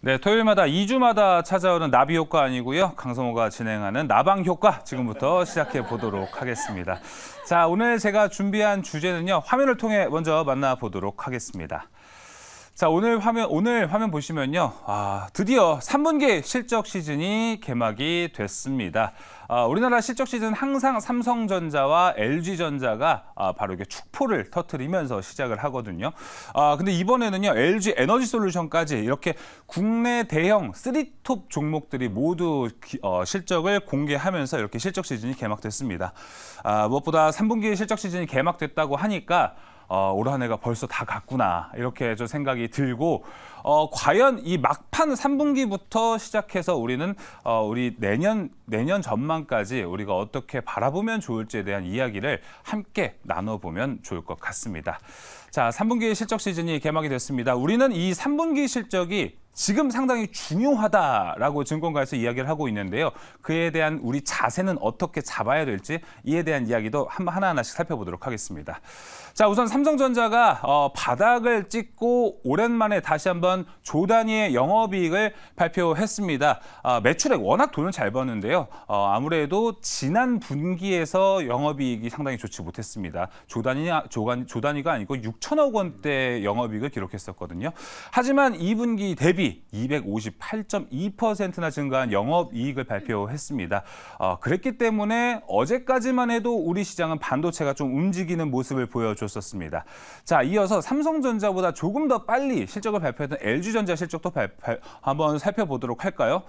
네, 토요일마다 2주마다 찾아오는 나비 효과 아니고요. 강성호가 진행하는 나방 효과 지금부터 시작해 보도록 하겠습니다. 자, 오늘 제가 준비한 주제는요. 화면을 통해 먼저 만나보도록 하겠습니다. 자, 오늘 화면 오늘 화면 보시면요. 아, 드디어 3분기 실적 시즌이 개막이 됐습니다. 아, 우리나라 실적 시즌 항상 삼성전자와 LG전자가 아, 바로 이게 축포를 터트리면서 시작을 하거든요. 아, 근데 이번에는요. LG 에너지 솔루션까지 이렇게 국내 대형 3톱 종목들이 모두 기- 어, 실적을 공개하면서 이렇게 실적 시즌이 개막됐습니다. 아, 무엇보다 3분기 실적 시즌이 개막됐다고 하니까 어, 올 한 해가 벌써 다 갔구나 이렇게 좀 생각이 들고 어, 과연 이 막판 3분기부터 시작해서 우리는 어, 우리 내년 내년 전망까지 우리가 어떻게 바라보면 좋을지에 대한 이야기를 함께 나눠보면 좋을 것 같습니다. 자, 3분기 실적 시즌이 개막이 됐습니다. 우리는 이 3분기 실적이 지금 상당히 중요하다라고 증권가에서 이야기를 하고 있는데요. 그에 대한 우리 자세는 어떻게 잡아야 될지 이에 대한 이야기도 한- 하나하나씩 살펴보도록 하겠습니다. 자, 우선 삼성전자가 어, 바닥을 찍고 오랜만에 다시 한번 조 단위의 영업이익을 발표했습니다. 아, 매출액 워낙 돈을 잘 버는데요. 어, 아무래도 지난 분기에서 영업이익이 상당히 좋지 못했습니다. 조 단위 조간 조 단위가 아니고 6천억 원대 영업이익을 기록했었거든요. 하지만 2분기 대비 258.2%나 증가한 영업 이익을 발표했습니다. 어, 그랬기 때문에 어제까지만 해도 우리 시장은 반도체가 좀 움직이는 모습을 보여줬었습니다. 자, 이어서 삼성전자보다 조금 더 빨리 실적을 발표했던 LG전자 실적도 발- 발- 한번 살펴보도록 할까요?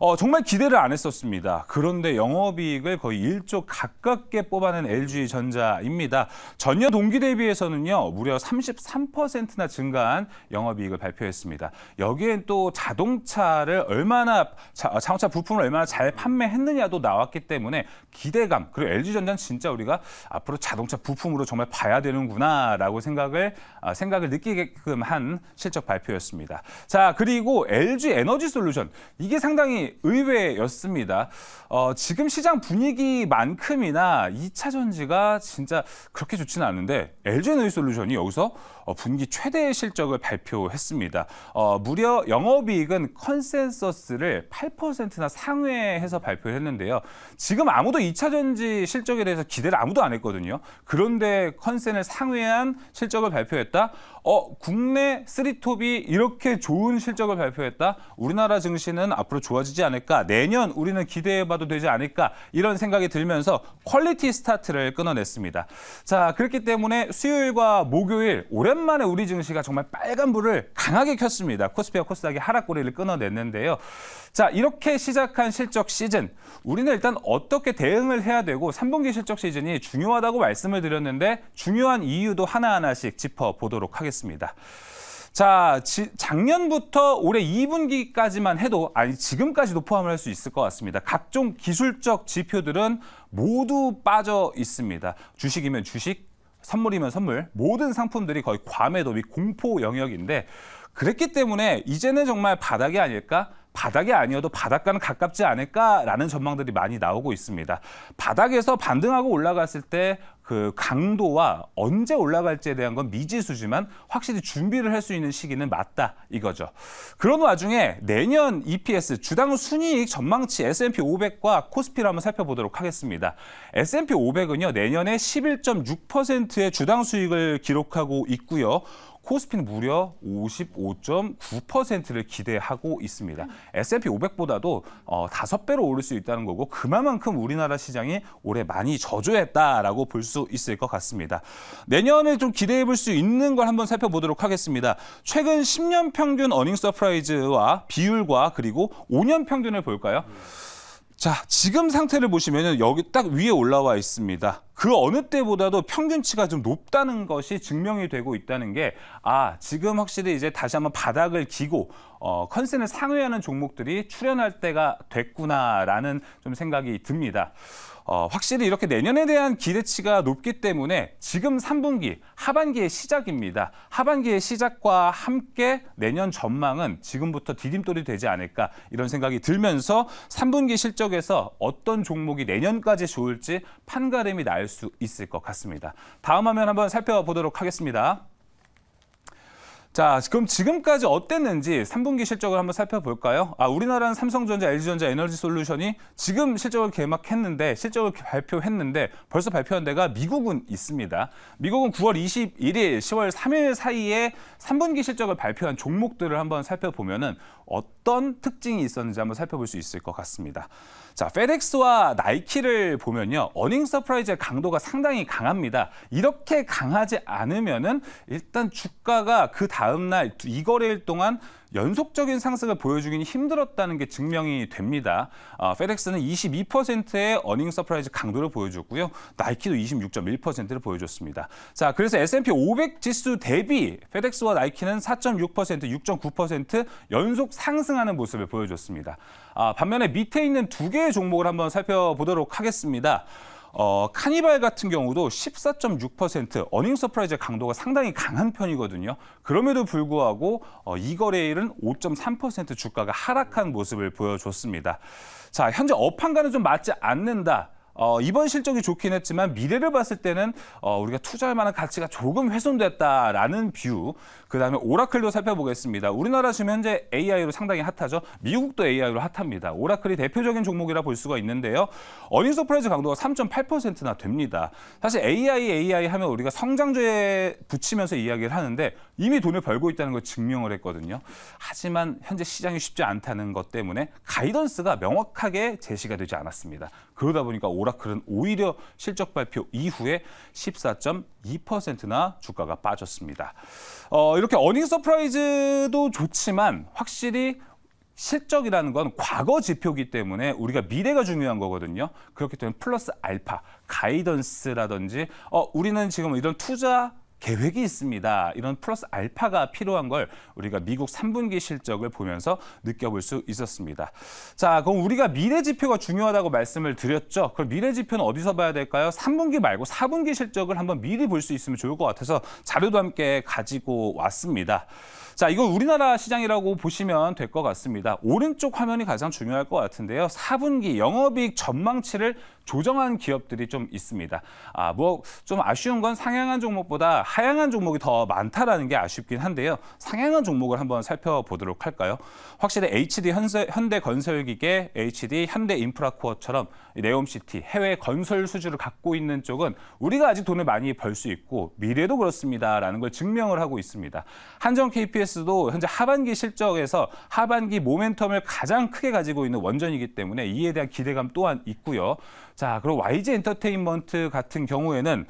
어, 정말 기대를 안 했었습니다. 그런데 영업이익을 거의 1조 가깝게 뽑아낸 LG전자입니다. 전년 동기 대비해서는요, 무려 33%나 증가한 영업이익을 발표했습니다. 여기엔 또 자동차를 얼마나 자, 어, 자동차 부품을 얼마나 잘 판매했느냐도 나왔기 때문에 기대감 그리고 LG전자는 진짜 우리가 앞으로 자동차 부품으로 정말 봐야 되는구나라고 생각을 아, 생각을 느끼게끔 한 실적 발표였습니다. 자 그리고 LG 에너지 솔루션 이게 상당히 의외였습니다. 어, 지금 시장 분위기만큼이나 2차 전지가 진짜 그렇게 좋지는 않은데 LG 에너지 솔루션이 여기서 어, 분기 최대 실적을 발표했습니다. 어, 무려 영업이익은 컨센서스를 8%나 상회해서 발표했는데요. 지금 아무도 2차 전지 실적에 대해서 기대를 아무도 안 했거든요. 그런데 컨센을 상회한 실적을 발표했다. 어, 국내 3톱이 이렇게 좋은 실적을 발표했다. 우리나라 증시는 앞으로 좋아지지 않을까? 내년 우리는 기대해봐도 되지 않을까? 이런 생각이 들면서 퀄리티 스타트를 끊어냈습니다. 자, 그렇기 때문에 수요일과 목요일 오랜만에 우리 증시가 정말 빨간불을 강하게 켰습니다. 코스피와 코스닥이 하락고리를 끊어냈는데요. 자, 이렇게 시작한 실적 시즌. 우리는 일단 어떻게 대응을 해야 되고 3분기 실적 시즌이 중요하다고 말씀을 드렸는데 중요한 이유도 하나하나씩 짚어보도록 하겠습니다. 자, 지- 작년부터 올해 2분기까지만 해도 아니 지금까지도 포함을 할 수 있을 것 같습니다. 각종 기술적 지표들은 모두 빠져 있습니다. 주식이면 주식, 선물이면 선물, 모든 상품들이 거의 과매도 및 공포 영역인데 그랬기 때문에 이제는 정말 바닥이 아닐까? 바닥이 아니어도 바닥과는 가깝지 않을까라는 전망들이 많이 나오고 있습니다. 바닥에서 반등하고 올라갔을 때그 강도와 언제 올라갈지에 대한 건 미지수지만 확실히 준비를 할 수 있는 시기는 맞다 이거죠. 그런 와중에 내년 EPS 주당 순이익 전망치 S&P 500과 코스피를 한번 살펴보도록 하겠습니다. S&P 500은요 내년에 11.6%의 주당 수익을 기록하고 있고요. 코스피는 무려 55.9%를 기대하고 있습니다. S&P 500보다도 어, 5배로 오를 수 있다는 거고 그만큼 우리나라 시장이 올해 많이 저조했다라고 볼 수 있을 것 같습니다. 내년에 좀 기대해 볼 수 있는 걸 한번 살펴보도록 하겠습니다. 최근 10년 평균 어닝 서프라이즈와 비율과 그리고 5년 평균을 볼까요? 자, 지금 상태를 보시면 여기 딱 위에 올라와 있습니다. 그 어느 때보다도 평균치가 좀 높다는 것이 증명이 되고 있다는 게, 아, 지금 확실히 이제 다시 한번 바닥을 기고, 어, 컨센을 상회하는 종목들이 출현할 때가 됐구나라는 좀 생각이 듭니다. 어, 확실히 이렇게 내년에 대한 기대치가 높기 때문에 지금 3분기 하반기의 시작입니다. 하반기의 시작과 함께 내년 전망은 지금부터 디딤돌이 되지 않을까 이런 생각이 들면서 3분기 실적에서 어떤 종목이 내년까지 좋을지 판가름이 날 수 있을 것 같습니다. 다음 화면 한번 살펴보도록 하겠습니다. 자, 그럼 지금까지 어땠는지 3분기 실적을 한번 살펴볼까요? 아, 우리나라는 삼성전자, LG전자, 에너지솔루션이 지금 실적을 개막했는데 실적을 발표했는데 벌써 발표한 데가 미국은 있습니다. 미국은 9월 21일, 10월 3일 사이에 3분기 실적을 발표한 종목들을 한번 살펴보면은 어떤 특징이 있었는지 한번 살펴볼 수 있을 것 같습니다. 자, 페덱스와 나이키를 보면요. 어닝 서프라이즈의 강도가 상당히 강합니다. 이렇게 강하지 않으면은 일단 주가가 그 다음 날 이 거래일 동안 연속적인 상승을 보여주기는 힘들었다는 게 증명이 됩니다. 어, 페덱스는 22%의 어닝 서프라이즈 강도를 보여줬고요. 나이키도 26.1%를 보여줬습니다. 자, 그래서 S&P 500 지수 대비 페덱스와 나이키는 4.6%, 6.9% 연속 상승하는 모습을 보여줬습니다. 아, 반면에 밑에 있는 두 개의 종목을 한번 살펴보도록 하겠습니다. 어, 카니발 같은 경우도 14.6% 어닝 서프라이즈 강도가 상당히 강한 편이거든요. 그럼에도 불구하고 어, 이 거래일은 5.3% 주가가 하락한 모습을 보여줬습니다. 자, 현재 업황과는 좀 맞지 않는다. 어, 이번 실적이 좋긴 했지만 미래를 봤을 때는 어, 우리가 투자할 만한 가치가 조금 훼손됐다라는 뷰. 그다음에 오라클도 살펴보겠습니다. 우리나라 지금 현재 AI로 상당히 핫하죠. 미국도 AI로 핫합니다. 오라클이 대표적인 종목이라 볼 수가 있는데요. 어닝 서프라이즈 강도가 3.8%나 됩니다. 사실 AI, AI 하면 우리가 성장주에 붙이면서 이야기를 하는데 이미 돈을 벌고 있다는 걸 증명을 했거든요. 하지만 현재 시장이 쉽지 않다는 것 때문에 가이던스가 명확하게 제시가 되지 않았습니다. 그러다 보니까 오라클은 오히려 실적 발표 이후에 14.2%나 주가가 빠졌습니다. 어, 이렇게 어닝 서프라이즈도 좋지만 확실히 실적이라는 건 과거 지표기 때문에 우리가 미래가 중요한 거거든요. 그렇기 때문에 플러스 알파, 가이던스라든지 어, 우리는 지금 이런 투자 계획이 있습니다. 이런 플러스 알파가 필요한 걸 우리가 미국 3분기 실적을 보면서 느껴볼 수 있었습니다. 자, 그럼 우리가 미래 지표가 중요하다고 말씀을 드렸죠. 그럼 미래 지표는 어디서 봐야 될까요? 3분기 말고 4분기 실적을 한번 미리 볼 수 있으면 좋을 것 같아서 자료도 함께 가지고 왔습니다. 자, 이건 우리나라 시장이라고 보시면 될 것 같습니다. 오른쪽 화면이 가장 중요할 것 같은데요. 4분기 영업이익 전망치를 조정한 기업들이 좀 있습니다. 아, 뭐 좀 아쉬운 건 상향한 종목보다 하향한 종목이 더 많다라는 게 아쉽긴 한데요. 상향한 종목을 한번 살펴보도록 할까요? 확실히 HD 현대, 현대건설기계, HD 현대 인프라코어처럼 네옴시티 해외 건설 수주를 갖고 있는 쪽은 우리가 아직 돈을 많이 벌 수 있고 미래도 그렇습니다라는 걸 증명을 하고 있습니다. 한정 KPS도 현재 하반기 실적에서 하반기 모멘텀을 가장 크게 가지고 있는 원전이기 때문에 이에 대한 기대감 또한 있고요. 자, 그리고 YG 엔터테인먼트 같은 경우에는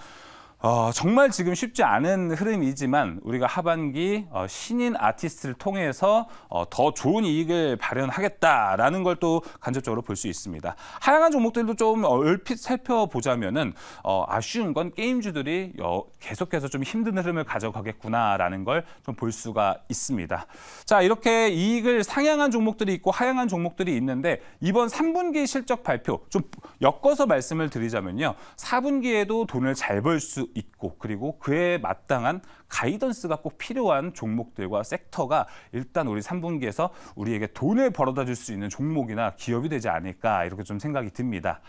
어, 정말 지금 쉽지 않은 흐름이지만 우리가 하반기 어, 신인 아티스트를 통해서 어, 더 좋은 이익을 발현하겠다라는 걸 또 간접적으로 볼 수 있습니다. 하향한 종목들도 좀 얼핏 살펴보자면은 어, 아쉬운 건 게임주들이 어, 계속해서 좀 힘든 흐름을 가져가겠구나라는 걸 좀 볼 수가 있습니다. 자 이렇게 이익을 상향한 종목들이 있고 하향한 종목들이 있는데 이번 3분기 실적 발표 좀 엮어서 말씀을 드리자면요. 4분기에도 돈을 잘 벌 수 있고 그리고 그에 마땅한 가이던스가 꼭 필요한 종목들과 섹터가 일단 우리 3분기에서 우리에게 돈을 벌어다 줄 수 있는 종목이나 기업이 되지 않을까 이렇게 좀 생각이 듭니다.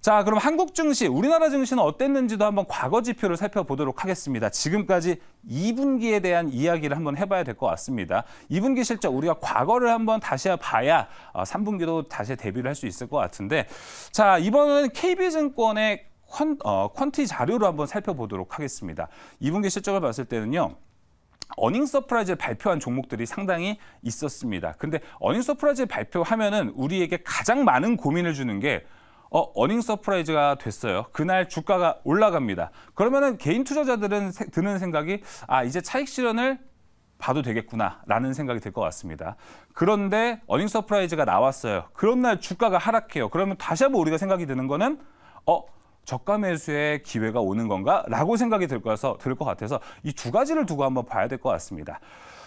자, 그럼 한국 증시, 우리나라 증시는 어땠는지도 한번 과거 지표를 살펴보도록 하겠습니다. 지금까지 2분기에 대한 이야기를 한번 해봐야 될 것 같습니다. 2분기 실적 우리가 과거를 한번 다시 봐야 3분기도 다시 대비를 할 수 있을 것 같은데, 자 이번은 KB증권의 퀀, 어, 퀀티 자료로 한번 살펴보도록 하겠습니다. 2분기 실적을 봤을 때는요. 어닝 서프라이즈를 발표한 종목들이 상당히 있었습니다. 근데 어닝 서프라이즈 발표하면은 우리에게 가장 많은 고민을 주는 게 어, 어닝 서프라이즈가 됐어요. 그날 주가가 올라갑니다. 그러면은 개인 투자자들은 세, 드는 생각이 아, 이제 차익 실현을 봐도 되겠구나라는 생각이 들 것 같습니다. 그런데 어닝 서프라이즈가 나왔어요. 그런 날 주가가 하락해요. 그러면 다시 한번 우리가 생각이 드는 거는 어, 저가 매수의 기회가 오는 건가라고 생각이 들 거라서 들 것 같아서 이 두 가지를 두고 한번 봐야 될 것 같습니다.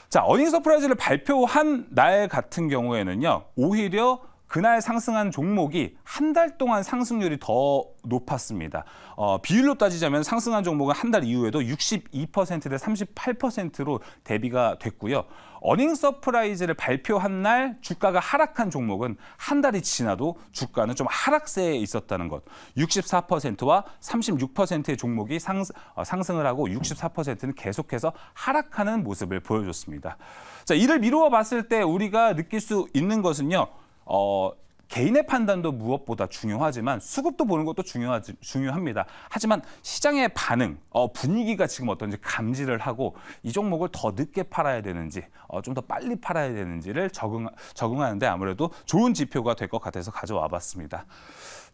자, 어닝 서프라이즈를 발표한 날 같은 경우에는요. 오히려 그날 상승한 종목이 한 달 동안 상승률이 더 높았습니다. 어, 비율로 따지자면 상승한 종목은 한 달 이후에도 62%대 38%로 대비가 됐고요. 어닝 서프라이즈를 발표한 날 주가가 하락한 종목은 한 달이 지나도 주가는 좀 하락세에 있었다는 것. 64%와 36%의 종목이 상, 어, 상승을 하고 64%는 계속해서 하락하는 모습을 보여줬습니다. 자, 이를 미루어 봤을 때 우리가 느낄 수 있는 것은요. 어, 개인의 판단도 무엇보다 중요하지만 수급도 보는 것도 중요하지, 중요합니다. 하지만 시장의 반응, 어, 분위기가 지금 어떤지 감지를 하고 이 종목을 더 늦게 팔아야 되는지, 어, 좀 더 빨리 팔아야 되는지를 적응, 적응하는데 아무래도 좋은 지표가 될 것 같아서 가져와 봤습니다.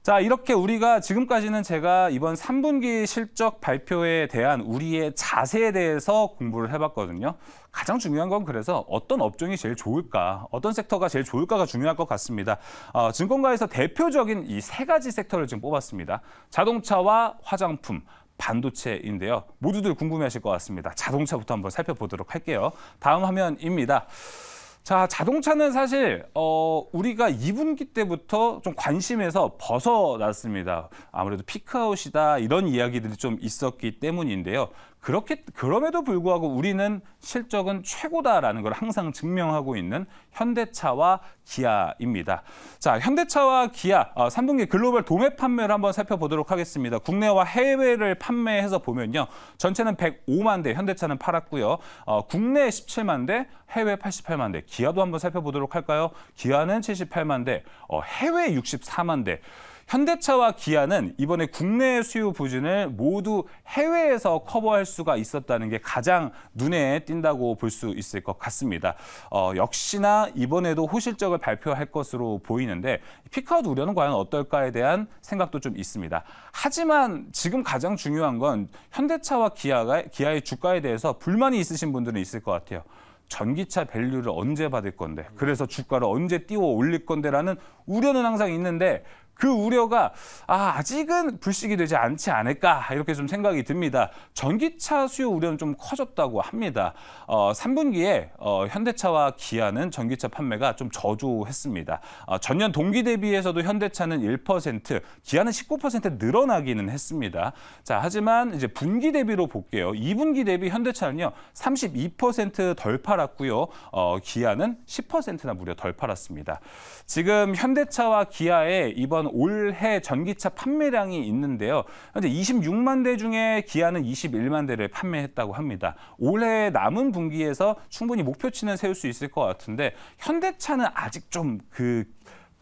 자, 이렇게 우리가 지금까지는 제가 이번 3분기 실적 발표에 대한 우리의 자세에 대해서 공부를 해봤거든요. 가장 중요한 건 그래서 어떤 업종이 제일 좋을까, 어떤 섹터가 제일 좋을까가 중요할 것 같습니다. 어, 증권가에서 대표적인 이 세 가지 섹터를 지금 뽑았습니다. 자동차와 화장품, 반도체인데요. 모두들 궁금해하실 것 같습니다. 자동차부터 한번 살펴보도록 할게요. 다음 화면입니다. 자, 자동차는 사실 어 우리가 2분기 때부터 좀 관심에서 벗어났습니다. 아무래도 피크아웃이다 이런 이야기들이 좀 있었기 때문인데요. 그렇게 그럼에도 불구하고 우리는 실적은 최고다라는 걸 항상 증명하고 있는 현대차와 기아입니다. 자, 현대차와 기아 어, 3분기 글로벌 도매 판매를 한번 살펴보도록 하겠습니다. 국내와 해외를 판매해서 보면요. 전체는 105만 대, 현대차는 팔았고요. 어, 국내 17만 대, 해외 88만 대. 기아도 한번 살펴보도록 할까요? 기아는 78만 대, 어, 해외 64만 대. 현대차와 기아는 이번에 국내 수요 부진을 모두 해외에서 커버할 수가 있었다는 게 가장 눈에 띈다고 볼 수 있을 것 같습니다. 어, 역시나 이번에도 호실적을 발표할 것으로 보이는데 피크아웃 우려는 과연 어떨까에 대한 생각도 좀 있습니다. 하지만 지금 가장 중요한 건 현대차와 기아가 기아의 주가에 대해서 불만이 있으신 분들은 있을 것 같아요. 전기차 밸류를 언제 받을 건데 그래서 주가를 언제 띄워 올릴 건데라는 우려는 항상 있는데 그 우려가 아, 아직은 불식이 되지 않지 않을까 이렇게 좀 생각이 듭니다. 전기차 수요 우려는 좀 커졌다고 합니다. 어, 3분기에 어, 현대차와 기아는 전기차 판매가 좀 저조했습니다. 어, 전년 동기 대비해서도 현대차는 1%, 기아는 19% 늘어나기는 했습니다. 자, 하지만 이제 분기 대비로 볼게요. 2분기 대비 현대차는요 32%덜 팔았고요. 어, 기아는 10%나 무려 덜 팔았습니다. 지금 현대차와 기아의 이번 올해 전기차 판매량이 있는데요. 현재 26만 대 중에 기아는 21만 대를 판매했다고 합니다. 올해 남은 분기에서 충분히 목표치는 세울 수 있을 것 같은데 현대차는 아직 좀그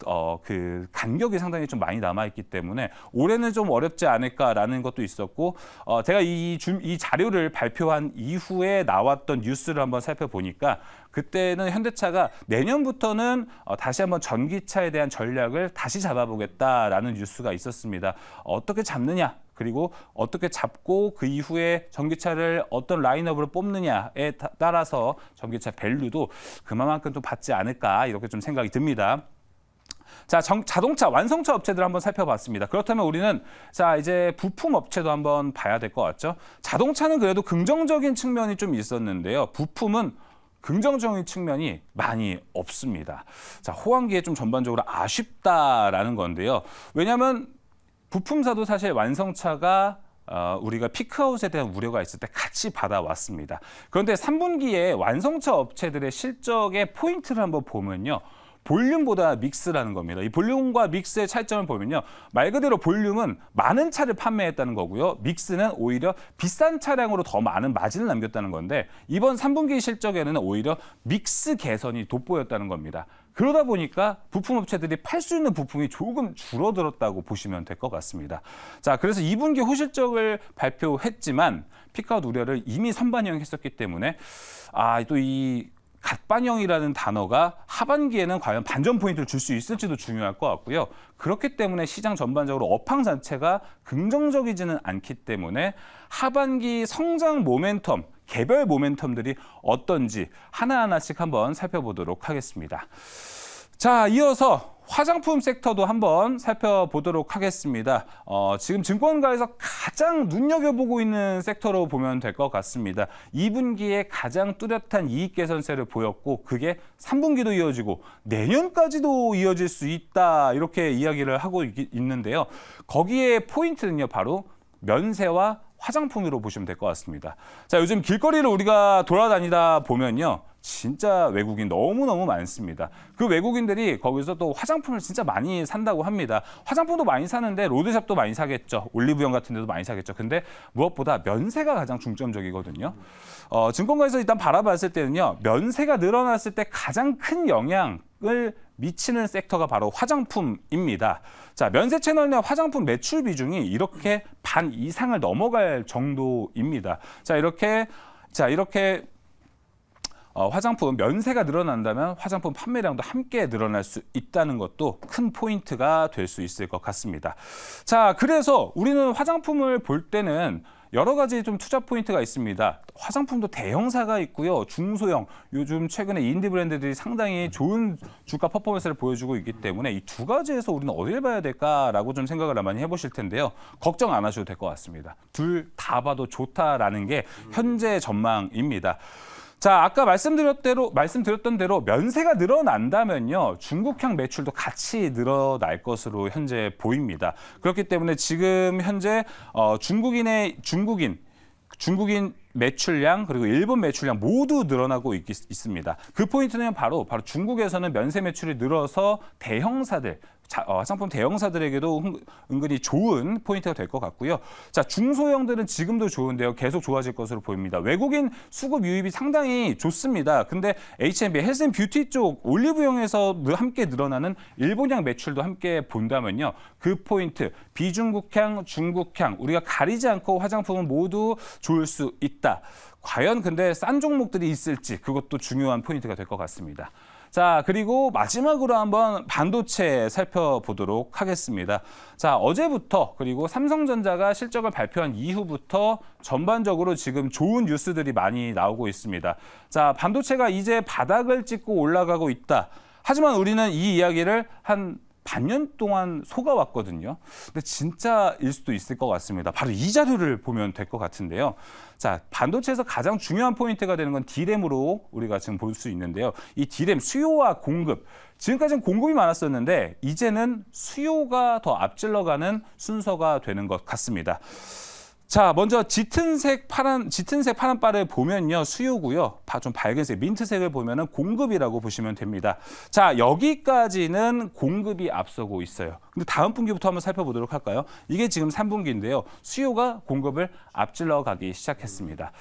어, 그 간격이 상당히 좀 많이 남아있기 때문에 올해는 좀 어렵지 않을까라는 것도 있었고, 어, 제가 이, 주, 이 자료를 발표한 이후에 나왔던 뉴스를 한번 살펴보니까 그때는 현대차가 내년부터는 어, 다시 한번 전기차에 대한 전략을 다시 잡아보겠다라는 뉴스가 있었습니다. 어떻게 잡느냐? 그리고 어떻게 잡고 그 이후에 전기차를 어떤 라인업으로 뽑느냐에 타- 따라서 전기차 밸류도 그만큼 또 받지 않을까 이렇게 좀 생각이 듭니다. 자, 정- 자동차 완성차 업체들 한번 살펴봤습니다. 그렇다면 우리는 자, 이제 부품 업체도 한번 봐야 될 것 같죠? 자동차는 그래도 긍정적인 측면이 좀 있었는데요. 부품은 긍정적인 측면이 많이 없습니다. 자, 호황기에 좀 전반적으로 아쉽다라는 건데요. 왜냐하면 부품사도 사실 완성차가 어, 우리가 피크아웃에 대한 우려가 있을 때 같이 받아왔습니다. 그런데 3분기에 완성차 업체들의 실적의 포인트를 한번 보면요. 볼륨보다 믹스라는 겁니다. 이 볼륨과 믹스의 차이점을 보면요. 말 그대로 볼륨은 많은 차를 판매했다는 거고요. 믹스는 오히려 비싼 차량으로 더 많은 마진을 남겼다는 건데 이번 3분기 실적에는 오히려 믹스 개선이 돋보였다는 겁니다. 그러다 보니까 부품 업체들이 팔 수 있는 부품이 조금 줄어들었다고 보시면 될 것 같습니다. 자, 그래서 2분기 호실적을 발표했지만 피크아웃 우려를 이미 선반영했었기 때문에 아, 또이 갓반영이라는 단어가 하반기에는 과연 반전 포인트를 줄 수 있을지도 중요할 것 같고요. 그렇기 때문에 시장 전반적으로 업황 자체가 긍정적이지는 않기 때문에 하반기 성장 모멘텀, 개별 모멘텀들이 어떤지 하나하나씩 한번 살펴보도록 하겠습니다. 자, 이어서 화장품 섹터도 한번 살펴보도록 하겠습니다. 어, 지금 증권가에서 가장 눈여겨보고 있는 섹터로 보면 될 것 같습니다. 2분기에 가장 뚜렷한 이익 개선세를 보였고 그게 3분기도 이어지고 내년까지도 이어질 수 있다 이렇게 이야기를 하고 있- 있는데요. 거기에 포인트는요 바로 면세와 화장품으로 보시면 될 것 같습니다. 자, 요즘 길거리를 우리가 돌아다니다 보면요. 진짜 외국인 너무너무 많습니다. 그 외국인들이 거기서 또 화장품을 진짜 많이 산다고 합니다. 화장품도 많이 사는데 로드샵도 많이 사겠죠. 올리브영 같은 데도 많이 사겠죠. 근데 무엇보다 면세가 가장 중점적이거든요. 어, 증권가에서 일단 바라봤을 때는요. 면세가 늘어났을 때 가장 큰 영향을 미치는 섹터가 바로 화장품입니다. 자, 면세 채널 내 화장품 매출 비중이 이렇게 반 이상을 넘어갈 정도입니다. 자, 이렇게 자, 이렇게 어, 화장품 면세가 늘어난다면 화장품 판매량도 함께 늘어날 수 있다는 것도 큰 포인트가 될 수 있을 것 같습니다. 자, 그래서 우리는 화장품을 볼 때는 여러 가지 좀 투자 포인트가 있습니다. 화장품도 대형사가 있고요. 중소형, 요즘 최근에 인디 브랜드들이 상당히 좋은 주가 퍼포먼스를 보여주고 있기 때문에 이 두 가지에서 우리는 어딜 봐야 될까라고 좀 생각을 많이 해보실 텐데요. 걱정 안 하셔도 될 것 같습니다. 둘 다 봐도 좋다라는 게 현재 전망입니다. 자, 아까 말씀드렸 대로 말씀드렸던 대로 면세가 늘어난다면요. 중국향 매출도 같이 늘어날 것으로 현재 보입니다. 그렇기 때문에 지금 현재 어, 중국인의 중국인 중국인 매출량 그리고 일본 매출량 모두 늘어나고 있, 있습니다. 그 포인트는 바로 바로 중국에서는 면세 매출이 늘어서 대형사들 자, 어, 화장품 대형사들에게도 은, 은근히 좋은 포인트가 될 것 같고요. 자, 중소형들은 지금도 좋은데요. 계속 좋아질 것으로 보입니다. 외국인 수급 유입이 상당히 좋습니다. 근데 H&B 헬스앤뷰티 쪽 올리브영에서 늘 함께 늘어나는 일본향 매출도 함께 본다면요. 그 포인트 비중국향, 중국향 우리가 가리지 않고 화장품은 모두 좋을 수 있다. 과연 근데 싼 종목들이 있을지 그것도 중요한 포인트가 될 것 같습니다. 자, 그리고 마지막으로 한번 반도체 살펴보도록 하겠습니다. 자, 어제부터 그리고 삼성전자가 실적을 발표한 이후부터 전반적으로 지금 좋은 뉴스들이 많이 나오고 있습니다. 자, 반도체가 이제 바닥을 찍고 올라가고 있다. 하지만 우리는 이 이야기를 한 반년 동안 속아왔거든요. 근데 진짜일 수도 있을 것 같습니다. 바로 이 자료를 보면 될 것 같은데요. 자, 반도체에서 가장 중요한 포인트가 되는 건 D램으로 우리가 지금 볼 수 있는데요. 이 D램 수요와 공급. 지금까지는 공급이 많았었는데 이제는 수요가 더 앞질러가는 순서가 되는 것 같습니다. 자, 먼저 짙은색 파란 짙은색 파란 바를 보면요 수요고요. 좀 밝은색 민트색을 보면은 공급이라고 보시면 됩니다. 자, 여기까지는 공급이 앞서고 있어요. 근데 다음 분기부터 한번 살펴보도록 할까요? 이게 지금 3분기인데요. 수요가 공급을 앞질러 가기 시작했습니다.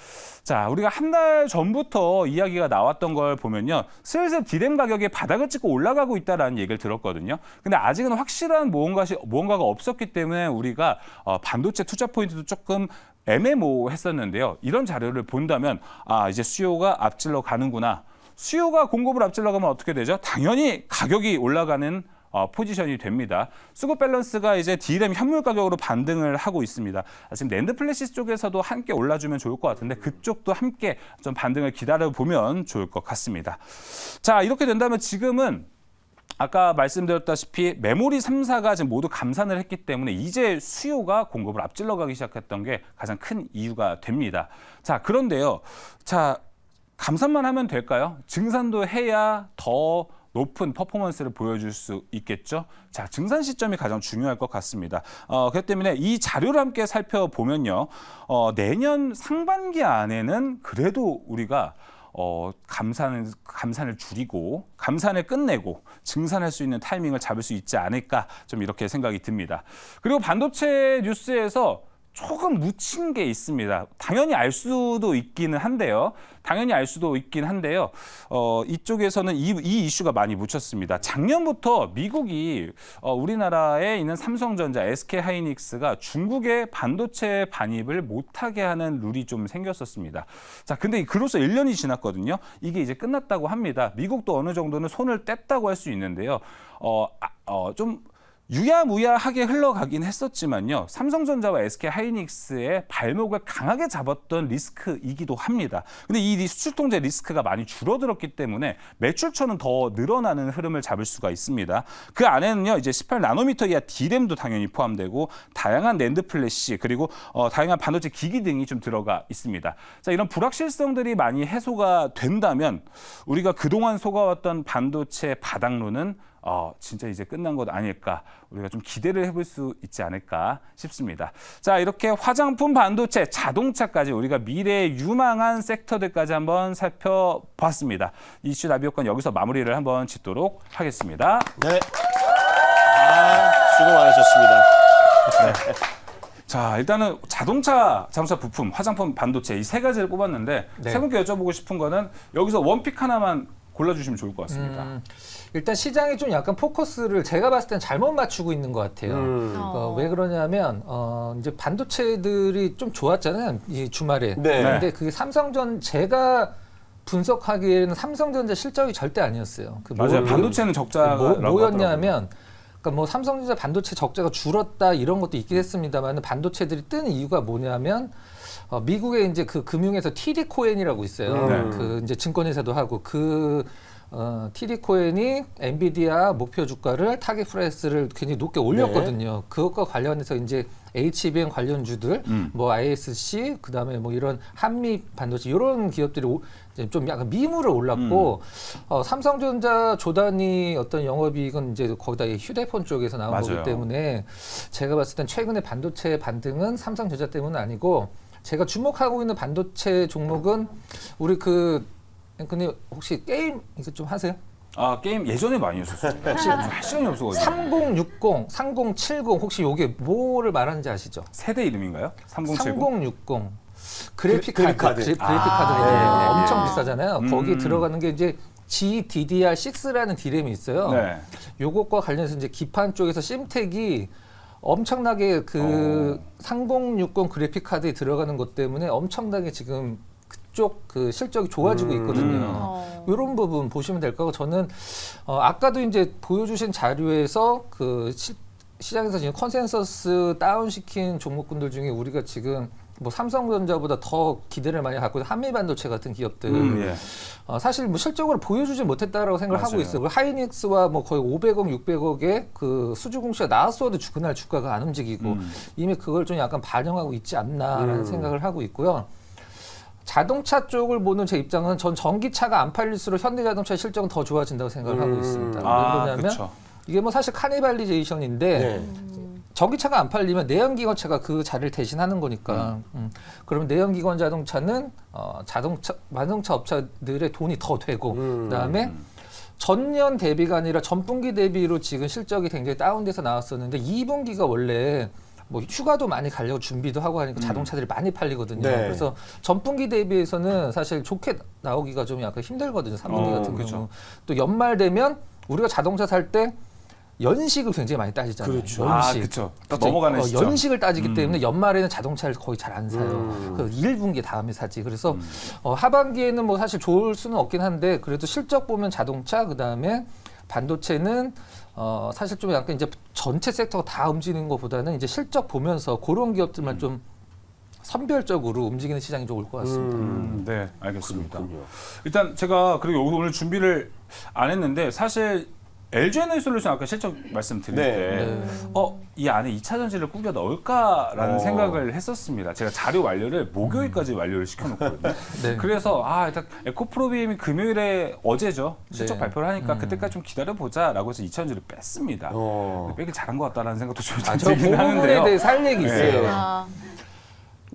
자, 우리가 한 달 전부터 이야기가 나왔던 걸 보면요. 슬슬 디램 가격이 바닥을 찍고 올라가고 있다라는 얘기를 들었거든요. 근데 아직은 확실한 무언가 무언가가 없었기 때문에 우리가 어, 반도체 투자 포인트도 조금 애매모호했었는데요. 이런 자료를 본다면 아, 이제 수요가 앞질러 가는구나. 수요가 공급을 앞질러 가면 어떻게 되죠? 당연히 가격이 올라가는 어, 포지션이 됩니다. 수급 밸런스가 이제 D램 현물 가격으로 반등을 하고 있습니다. 아, 지금 랜드 플래시 쪽에서도 함께 올라주면 좋을 것 같은데 그쪽도 함께 좀 반등을 기다려 보면 좋을 것 같습니다. 자 이렇게 된다면 지금은 아까 말씀드렸다시피 메모리 3사가 지금 모두 감산을 했기 때문에 이제 수요가 공급을 앞질러 가기 시작했던 게 가장 큰 이유가 됩니다. 자, 그런데요. 자, 감산만 하면 될까요? 증산도 해야 더 높은 퍼포먼스를 보여줄 수 있겠죠. 자, 증산 시점이 가장 중요할 것 같습니다. 어, 그렇기 때문에 이 자료를 함께 살펴보면요. 어, 내년 상반기 안에는 그래도 우리가 어, 감산을, 감산을 줄이고 감산을 끝내고 증산할 수 있는 타이밍을 잡을 수 있지 않을까 좀 이렇게 생각이 듭니다. 그리고 반도체 뉴스에서 조금 묻힌 게 있습니다. 당연히 알 수도 있기는 한데요. 당연히 알 수도 있긴 한데요. 어, 이쪽에서는 이, 이 이슈가 많이 묻혔습니다. 작년부터 미국이 어, 우리나라에 있는 삼성전자, SK 하이닉스가 중국의 반도체 반입을 못하게 하는 룰이 좀 생겼었습니다. 자, 근데 그로서 1년이 지났거든요. 이게 이제 끝났다고 합니다. 미국도 어느 정도는 손을 뗐다고 할 수 있는데요. 어, 아, 어, 좀 유야무야하게 흘러가긴 했었지만요. 삼성전자와 SK 하이닉스의 발목을 강하게 잡았던 리스크이기도 합니다. 근데 이 수출 통제 리스크가 많이 줄어들었기 때문에 매출처는 더 늘어나는 흐름을 잡을 수가 있습니다. 그 안에는요, 이제 18나노미터 이하 D램도 당연히 포함되고 다양한 랜드 플래시 그리고 어, 다양한 반도체 기기 등이 좀 들어가 있습니다. 자, 이런 불확실성들이 많이 해소가 된다면 우리가 그동안 속아왔던 반도체 바닥론은 어, 진짜 이제 끝난 것 아닐까 우리가 좀 기대를 해볼 수 있지 않을까 싶습니다. 자 이렇게 화장품, 반도체, 자동차까지 우리가 미래의 유망한 섹터들까지 한번 살펴봤습니다. 이슈 나비효과는 여기서 마무리를 한번 짓도록 하겠습니다. 네. 아, 수고 많으셨습니다. 자 일단은 자동차, 자동차 부품, 화장품, 반도체 이 세 가지를 뽑았는데 네. 세 분께 여쭤보고 싶은 거는 여기서 원픽 하나만 골라주시면 좋을 것 같습니다. 음, 일단 시장이 좀 약간 포커스를 제가 봤을 땐 잘못 맞추고 있는 것 같아요. 음. 어, 왜 그러냐면 어, 이제 반도체들이 좀 좋았잖아요 이 주말에. 네. 근데 그게 삼성전 제가 분석하기에는 삼성전자 실적이 절대 아니었어요. 그 맞아요. 뭐- 반도체는 적자라고 뭐, 뭐였냐면 그러니까 뭐 삼성전자 반도체 적자가 줄었다 이런 것도 있긴 했습니다만 반도체들이 뜬 이유가 뭐냐면 어, 미국에 이제 그 금융에서 TD 코엔이라고 있어요. 음. 그 이제 증권회사도 하고 그 어, TD 코엔이 엔비디아 목표 주가를 타겟 프라이스를 굉장히 높게 올렸거든요. 그것과 관련해서 이제 HBM 관련주들, 음. 뭐 ISC, 그 다음에 뭐 이런 한미 반도체 이런 기업들이 오- 이제 좀 약간 미물을 올랐고 음. 어, 삼성전자 조단위 어떤 영업이익은 이제 거기다 이 휴대폰 쪽에서 나온 맞아요. 거기 때문에 제가 봤을 땐 최근에 반도체 반등은 삼성전자 때문은 아니고 제가 주목하고 있는 반도체 종목은 우리 그 근데 혹시 게임 이거 좀 하세요? 아 게임 예전에 많이 했었어요. 혹시 할 시간이 없어가지고 3060, 3070 혹시 요게 뭐를 말하는지 아시죠? 세대 이름인가요? 3070. 3060 그래픽 그래픽 카드. 그래픽 아, 카드 네, 네, 엄청 네. 비싸잖아요. 음. 거기에 들어가는 게 이제 GDDR6라는 디램이 있어요. 네. 요것과 관련해서 이제 기판 쪽에서 심텍이 엄청나게 그 어. 3060 그래픽 카드에 들어가는 것 때문에 엄청나게 지금 그쪽 그 실적이 좋아지고 음. 있거든요. 어. 이런 부분 보시면 될 거고 저는 어, 아까도 이제 보여주신 자료에서 그 시, 시장에서 지금 컨센서스 다운 시킨 종목군들 중에 우리가 지금 뭐 삼성전자보다 더 기대를 많이 갖고 있는 한미반도체 같은 기업들 음, 예. 어, 사실 뭐 실적으로 보여주지 못했다라고 생각을 하고 맞아요. 있어요. 그 하이닉스와 뭐 거의 500억, 600억의 그 수주 공시가 나왔어도 주- 그날 주가가 안 움직이고 음. 이미 그걸 좀 약간 반영하고 있지 않나라는 음. 생각을 하고 있고요. 자동차 쪽을 보는 제 입장은 전 전기차가 안 팔릴수록 현대자동차 실적은 더 좋아진다고 생각을 하고 음. 있습니다. 왜 아 그러냐면 그렇죠. 이게 뭐 사실 카니발리제이션인데 네. 전기차가 안 팔리면 내연기관차가 그 자리를 대신하는 거니까. 음. 그러면 내연기관 자동차는 어, 자동차 자동차 업체들의 돈이 더 되고 음. 그다음에 전년 대비가 아니라 전분기 대비로 지금 실적이 굉장히 다운돼서 나왔었는데 2분기가 원래 뭐 휴가도 많이 가려고 준비도 하고 하니까 자동차들이 많이 팔리거든요. 네. 그래서 전분기 대비해서는 사실 좋게 나오기가 좀 약간 힘들거든요. 3분기 어, 같은 그쵸. 경우. 또 연말 되면 우리가 자동차 살때 연식을 굉장히 많이 따지잖아요. 그렇죠. 아 연식. 그렇죠. 딱 그렇죠. 넘어가는 어, 시점. 연식을 따지기 음. 때문에 연말에는 자동차를 거의 잘 안 사요. 음. 그 1분기 다음에 사지. 그래서 음. 어, 하반기에는 뭐 사실 좋을 수는 없긴 한데 그래도 실적 보면 자동차 그다음에 반도체는 어, 사실 좀 약간 이제 전체 섹터가 다 움직이는 것보다는 이제 실적 보면서 그런 기업들만 좀 선별적으로 움직이는 시장이 좀 올 것 같습니다. 음, 네, 알겠습니다. 그렇군요. 일단 제가 그리고 오늘 준비를 안 했는데 사실 LG 에너지 솔루션 아까 실적 말씀드릴 네. 때 네. 어, 이 안에 2차 전지를 꾸겨 넣을까라는 어. 생각을 했었습니다. 제가 자료 완료를 목요일까지 완료를 시켜놓거든요. 네. 그래서 아 일단 에코프로비엠이 금요일에 어제죠 실적 네. 발표를 하니까 음. 그때까지 좀 기다려보자라고 해서 2차 전지를 뺐습니다. 어. 빼길 잘한 것 같다라는 생각도 좀 아, 저 들긴 부분에 하는데요. 대해서 할 얘기 네. 있어요. 아,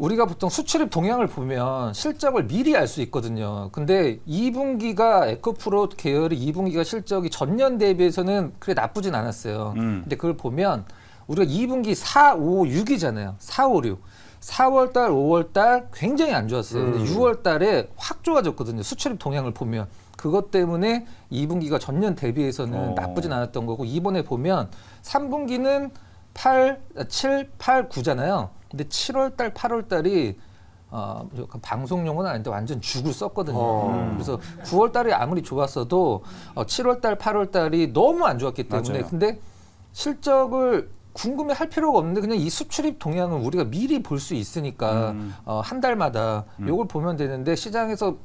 우리가 보통 수출입 동향을 보면 실적을 미리 알 수 있거든요. 근데 2분기가 에코프로 계열의 2분기가 실적이 전년 대비해서는 그래 나쁘진 않았어요. 음. 근데 그걸 보면 우리가 2분기 4, 5, 6이잖아요. 4, 5, 6. 4월 달, 5월 달 굉장히 안 좋았어요. 근데 음. 6월 달에 확 좋아졌거든요. 수출입 동향을 보면. 그것 때문에 2분기가 전년 대비해서는 어. 나쁘진 않았던 거고 이번에 보면 3분기는 8, 7, 8, 9잖아요. 근데 7월 달, 8월 달이 어, 방송용은 아닌데 완전 죽을 썼거든요. 어. 그래서 9월 달이 아무리 좋았어도 어, 7월 달, 8월 달이 너무 안 좋았기 때문에 맞아요. 근데 실적을 궁금해 할 필요가 없는데 그냥 이 수출입 동향은 우리가 미리 볼 수 있으니까 음. 어, 한 달마다 요걸 보면 되는데 시장에서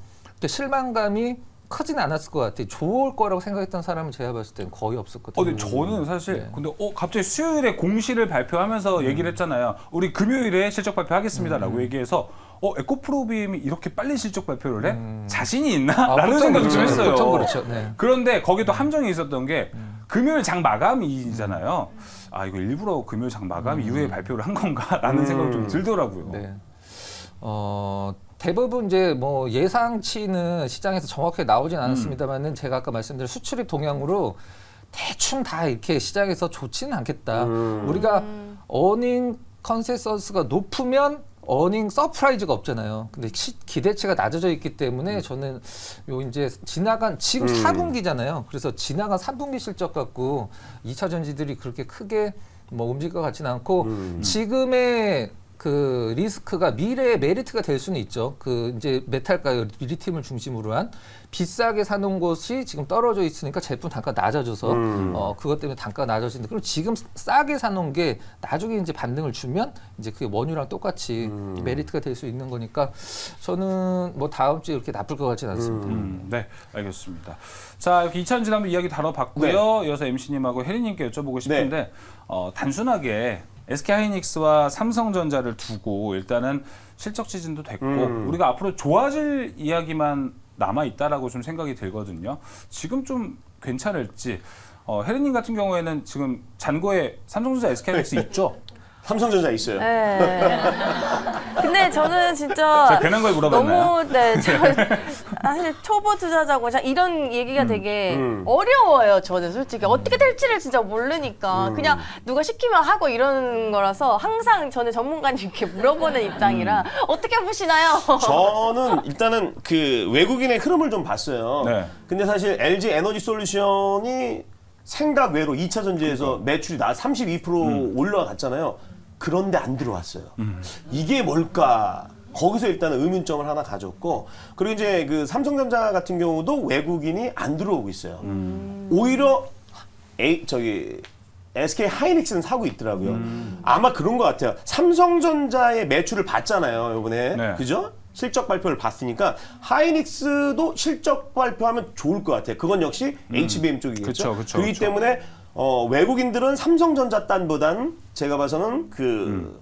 실망감이 크진 않았을 것 같아요. 좋을 거라고 생각했던 사람은 제가 봤을 땐 거의 없었거든요. 어, 근데 저는 사실 네. 근데 어 갑자기 수요일에 공시를 발표하면서 음. 얘기를 했잖아요. 우리 금요일에 실적 발표하겠습니다라고 얘기해서 어 에코프로비엠이 이렇게 빨리 실적 발표를 해 자신이 아, 있나라는 보통 생각이 좀 그렇죠. 했어요. 보통 그렇죠. 네. 그런데 거기도 함정이 있었던 게 금요일 장 마감이잖아요. 아 이거 일부러 금요일 장 마감 이후에 발표를 한 건가라는 음. 생각이 좀 들더라고요. 네. 어, 대부분 이제 뭐 예상치는 시장에서 정확하게 나오진 않았습니다만은 제가 아까 말씀드린 수출입 동향으로 대충 다 이렇게 시장에서 좋지는 않겠다. 음. 우리가 어닝 컨센서스가 높으면 어닝 서프라이즈가 없잖아요. 근데 시- 기대치가 낮아져 있기 때문에 저는 요 이제 지나간 지금 음. 4분기잖아요. 그래서 지나간 3분기 실적 갖고 2차 전지들이 그렇게 크게 뭐 움직일 것 같지는 않고 음. 지금의 그 리스크가 미래의 메리트가 될 수는 있죠. 그 이제 메탈가요 리튬을 중심으로 한 비싸게 사놓은 곳이 지금 떨어져 있으니까 제품 단가 낮아져서 음. 어 그것 때문에 단가가 낮아지는데 그럼 지금 싸게 사놓은 게 나중에 이제 반등을 주면 이제 그게 원유랑 똑같이 음. 메리트가 될 수 있는 거니까 저는 뭐 다음 주에 그렇게 나쁠 것 같지는 않습니다. 음, 네, 알겠습니다. 자, 이렇게 2차 전지 한번 이야기 다뤄봤고요. 이어서 MC님하고 혜리님께 여쭤보고 싶은데 어, 단순하게 SK 하이닉스와 삼성전자를 두고 일단은 실적 지진도 됐고 음. 우리가 앞으로 좋아질 이야기만 남아 있다라고 좀 생각이 들거든요. 지금 좀 괜찮을지. 어, 혜리님 같은 경우에는 지금 잔고에 삼성전자, SK 하이닉스 있죠? 삼성전자 있어요. 네. 근데 저는 진짜 제가 괜한 걸 물어봤나요? 너무 네, 저 사실 초보 투자자고 자- 이런 얘기가 되게 음. 어려워요. 저는 솔직히 어떻게 될지를 진짜 모르니까 음. 그냥 누가 시키면 하고 이러는 거라서 항상 저는 전문가님께 물어보는 입장이라 어떻게 보시나요? 저는 일단은 그 외국인의 흐름을 좀 봤어요. 네. 근데 사실 LG 에너지 솔루션이 생각 외로 2차 전지에서 매출이 나 32% 올라갔잖아요. 그런데 안 들어왔어요. 이게 뭘까? 거기서 일단은 의문점을 하나 가졌고 그리고 이제 그 삼성전자 같은 경우도 외국인이 안 들어오고 있어요. 오히려 A 저기 SK 하이닉스는 사고 있더라고요. 아마 그런 것 같아요. 삼성전자의 매출을 봤잖아요, 이번에. 네. 그죠? 실적 발표를 봤으니까 하이닉스도 실적 발표하면 좋을 것 같아요. 그건 역시 HBM 쪽이겠죠. 그쵸, 그쵸, 그렇기 그쵸. 때문에 어, 외국인들은 삼성전자 딴보단 제가 봐서는 그 음.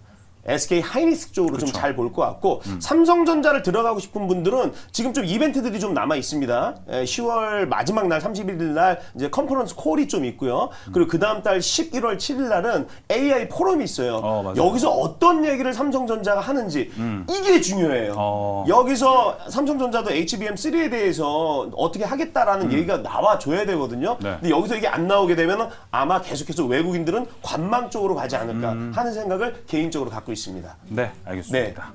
SK 하이닉스 쪽으로 좀 잘 볼 것 같고 삼성전자를 들어가고 싶은 분들은 지금 좀 이벤트들이 좀 남아 있습니다. 에, 10월 마지막 날 31일 날 이제 컨퍼런스 콜이 좀 있고요. 그리고 그 다음 달 11월 7일 날은 AI 포럼이 있어요. 어, 맞아요. 여기서 어떤 얘기를 삼성전자가 하는지 이게 중요해요. 어. 여기서 삼성전자도 HBM3에 대해서 어떻게 하겠다라는 얘기가 나와줘야 되거든요. 네. 근데 여기서 이게 안 나오게 되면 아마 계속해서 외국인들은 관망 쪽으로 가지 않을까 하는 생각을 개인적으로 갖고 있습니다. 네, 알겠습니다.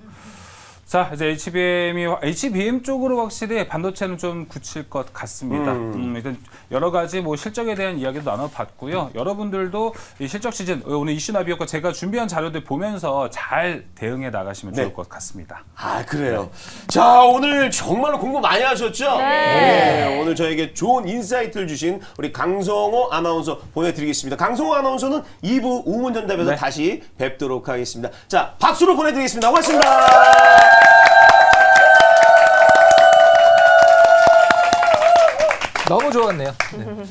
자, 이제 HBM이 HBM 쪽으로 확실히 반도체는 좀 굳힐 것 같습니다. 음, 일단 여러 가지 뭐 실적에 대한 이야기도 나눠봤고요. 여러분들도 이 실적 시즌 오늘 이슈 나비였고 제가 준비한 자료들 보면서 잘 대응해 나가시면 네. 좋을 것 같습니다. 아 그래요. 자 오늘 정말로 공부 많이 하셨죠? 네, 오늘 저에게 좋은 인사이트를 주신 우리 강성호 아나운서 보내드리겠습니다. 강성호 아나운서는 2부 우문 전답에서 네. 다시 뵙도록 하겠습니다. 자 박수로 보내드리겠습니다. 고맙습니다. 너무 좋았네요. 네.